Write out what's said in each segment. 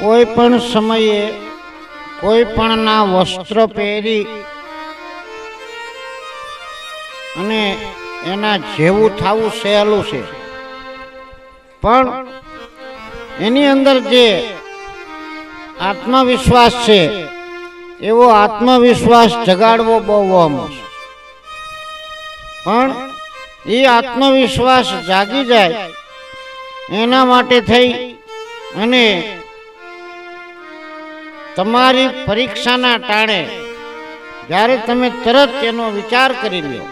કોઈ પણ સમયે કોઈ પણના વસ્ત્ર પહેરી અને એના જેવું થવું સહેલું છે. પણ એની અંદર જે આત્મવિશ્વાસ છે, એવો આત્મવિશ્વાસ જગાડવો બહુ છે. પણ એ આત્મવિશ્વાસ જાગી જાય એના માટે થઈ અને તમારી પરીક્ષાના ટાણે જ્યારે તમે તરત એનો વિચાર કરી લો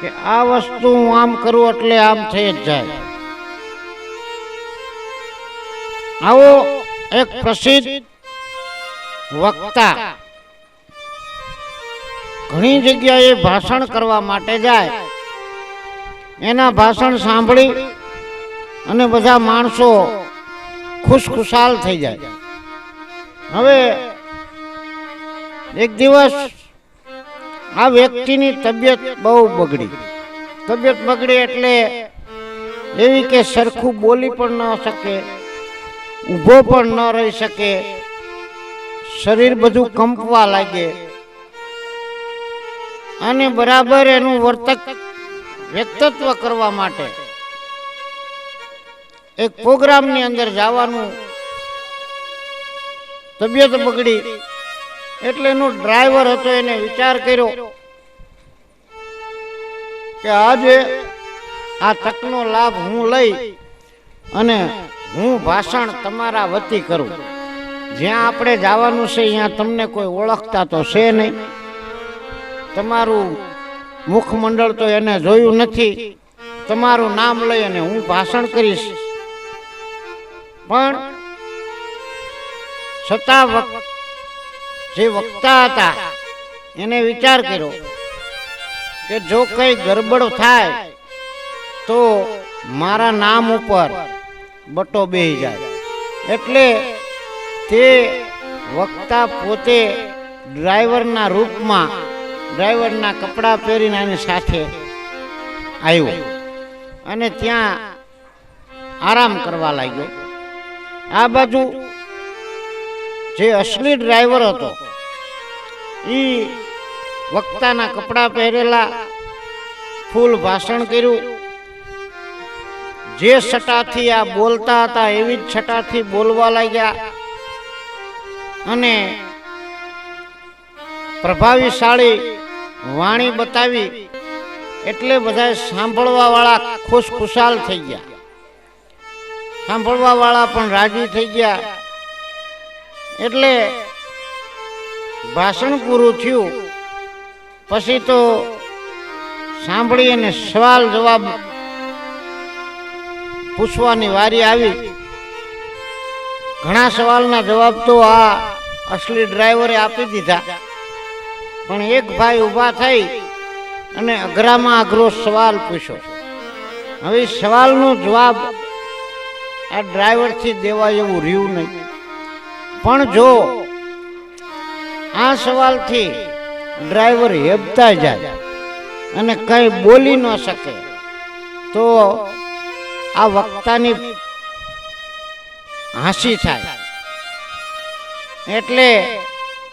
કે આ વસ્તુ હું આમ કરું એટલે આમ થઈ જ જાય. આવો એક પ્રસિદ્ધ વક્તા ઘણી જગ્યાએ ભાષણ કરવા માટે જાય. એના ભાષણ સાંભળી અને બધા માણસો ખુશખુશાલ થઈ જાય. હવે એક દિવસ આ વ્યક્તિની તબિયત બહુ બગડી. તબિયત બગડી એટલે એવી કે સરખું બોલી પણ ન શકે, ઊભો પણ ન રહી શકે, શરીર બધું કંપવા લાગે. અને બરાબર એનું વર્તક વ્યક્તિત્વ કરવા માટે. એક પ્રોગ્રામની અંદર જવાનું તબિયત બગડી. એટલે એનો ડ્રાઈવર હતો, એને વિચાર કર્યો કે આજે આ તકનો લાભ હું લઈ અને હું ભાષણ તમારા વતી કરું. જ્યાં આપણે જવાનું છે, ત્યાં તમને કોઈ ઓળખતા તો છે નહીં. તમારું મુખમંડળ તો એને જોયું નથી. તમારું નામ લઈ અને હું ભાષણ કરીશ. પણ છતાં જે વક્તા હતા, એને વિચાર કર્યો કે જો કઈ ગરબડ થાય, તો મારા નામ ઉપર બટો બેહી જાય. એટલે તે વક્તા પોતે ડ્રાઈવરના રૂપમાં ડ્રાઈવરના કપડાં પહેરીને એની સાથે આવ્યો અને ત્યાં આરામ કરવા લાગ્યો. આ બાજુ જે અસલી ડ્રાઈવર હતો. એ વક્તાના કપડાં પહેરેલા ફૂલ ભાષણ કર્યું. જે છટાથી આ બોલતા હતા એવી જ છટાથી બોલવા લાગ્યા. અને પ્રભાવીશાળી વાણી બતાવી એટલે બધા સાંભળવા વાળા ખુશખુશાલ થઈ ગયા. સાંભળવા વાળા પણ રાજી થઈ ગયા. એટલે ભાષણ પૂરું થયું. પછી તો સાંભળી અને સવાલ જવાબ પૂછવાની વારી આવી. ઘણા સવાલના જવાબ તો આ અસલી ડ્રાઈવરે આપી દીધા. પણ એક ભાઈ ઊભા થઈ અને અઘરામાં અઘરો સવાલ પૂછ્યો. હવે સવાલનો જવાબ આ ડ્રાઈવરથી દેવા એવું રહ્યું નહીં. પણ જો આ સવાલથી ડ્રાઈવર હેબતા જાય અને કંઈ બોલી ન શકે, તો આ વક્તાની હાંસી થાય. એટલે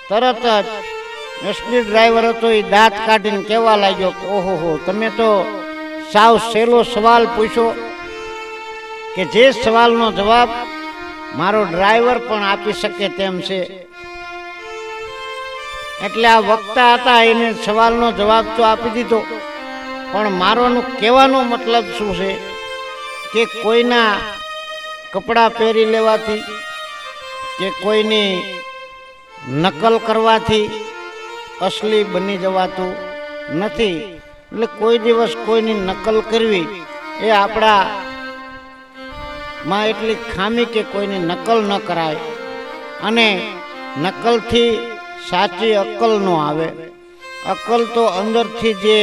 તરત જ એસપી ડ્રાઈવર હતો એ દાંત કાઢીને કહેવા લાગ્યો કે ઓહો તમે તો સાવ સહેલો સવાલ પૂછો કે જે સવાલનો જવાબ મારો ડ્રાઈવર પણ આપી શકે તેમ છે. એટલે આ વક્તા હતા, એને સવાલનો જવાબ તો આપી દીધો. પણ મારોનું કહેવાનો મતલબ શું છે કે કોઈના કપડાં પહેરી લેવાથી, કે કોઈની નકલ કરવાથી અસલી બની જવાતું નથી. એટલે કોઈ દિવસ કોઈની નકલ કરવી એ આપણા માં એટલી ખામી કે કોઈની નકલ ન કરાય અને નકલથી સાચી અક્કલ ન આવે. અક્કલ તો અંદરથી જે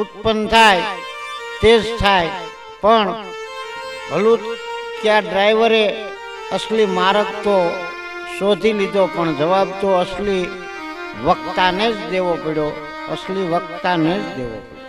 ઉત્પન્ન થાય તે જ થાય. પણ ભલું ક્યાં ડ્રાઈવરે અસલી માર્ગ તો શોધી લીધો, પણ જવાબ તો અસલી વક્તાને જ દેવો પડ્યો. અસલી વક્તાને જ દેવો પડ્યો.